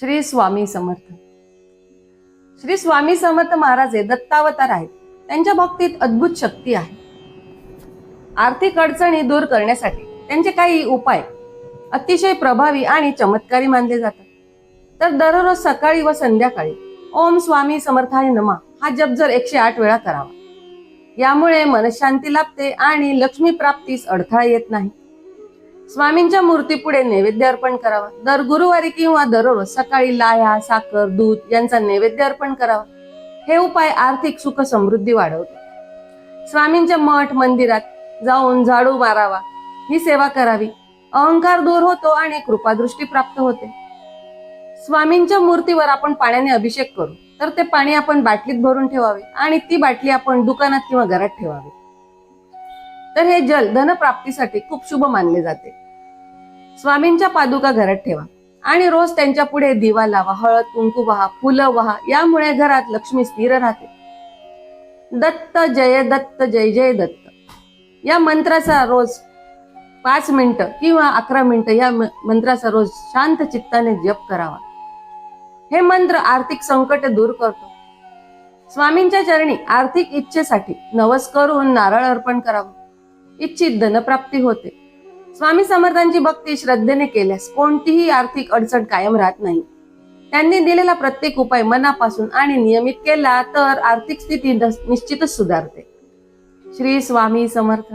श्री स्वामी समर्थ. श्री स्वामी समर्थ महाराज हे दत्तावतार आहेत. त्यांच्या बाबतीत अद्भुत शक्ती आहे. आर्थिक अडचणी दूर करण्यासाठी त्यांचे काही उपाय अतिशय प्रभावी आणि चमत्कारी मानले जातात. तर दररोज सकाळी व संध्याकाळी ओम स्वामी समर्थाय नमा हा जप जर एकशे आठ वेळा करावा. यामुळे मनशांती लाभते आणि लक्ष्मी प्राप्तीस अडथळा येत नाही. स्वामींच्या मूर्तीपुढे नैवेद्य अर्पण करावा. दर गुरुवारी किंवा दररोज सकाळी लाह्या साखर दूध यांचा नैवेद्य अर्पण करावा. हे उपाय आर्थिक सुख समृद्धी वाढवते. स्वामींच्या मठ मंदिरात जाऊन झाडू मारावा. ही सेवा करावी. अहंकार दूर होतो आणि कृपादृष्टी प्राप्त होते. स्वामींच्या मूर्तीवर आपण पाण्याने अभिषेक करू. तर ते पाणी आपण बाटलीत भरून ठेवावे आणि ती बाटली आपण दुकानात किंवा घरात ठेवावी. तर हे जल धनप्राप्तीसाठी खूप शुभ मानले जाते. स्वामींच्या पादुका घरात ठेवा आणि रोज त्यांच्या पुढे दिवा लावा हळद कुंकू वहा फुलं वहा यामुळे घरात लक्ष्मी स्थिर राहते. दत्त जय दत्त जय जय दत्त. या मंत्राचा रोज पाच मिनिटं किंवा अकरा मिनिटं या मंत्राचा रोज शांत चित्ताने जप करावा. हे मंत्र आर्थिक संकट दूर करतो. स्वामींच्या चरणी आर्थिक इच्छेसाठी नवस करून नारळ अर्पण करावं. इच्छित धनप्राप्ती होते. स्वामी समर्थांची भक्ती श्रद्धेने केल्यास कोणतीही आर्थिक अडचण कायम राहत नाही. त्यांनी दिलेला प्रत्येक उपाय मनापासून आणि नियमित केला तर आर्थिक स्थिती निश्चितच सुधारते. श्री स्वामी समर्थ.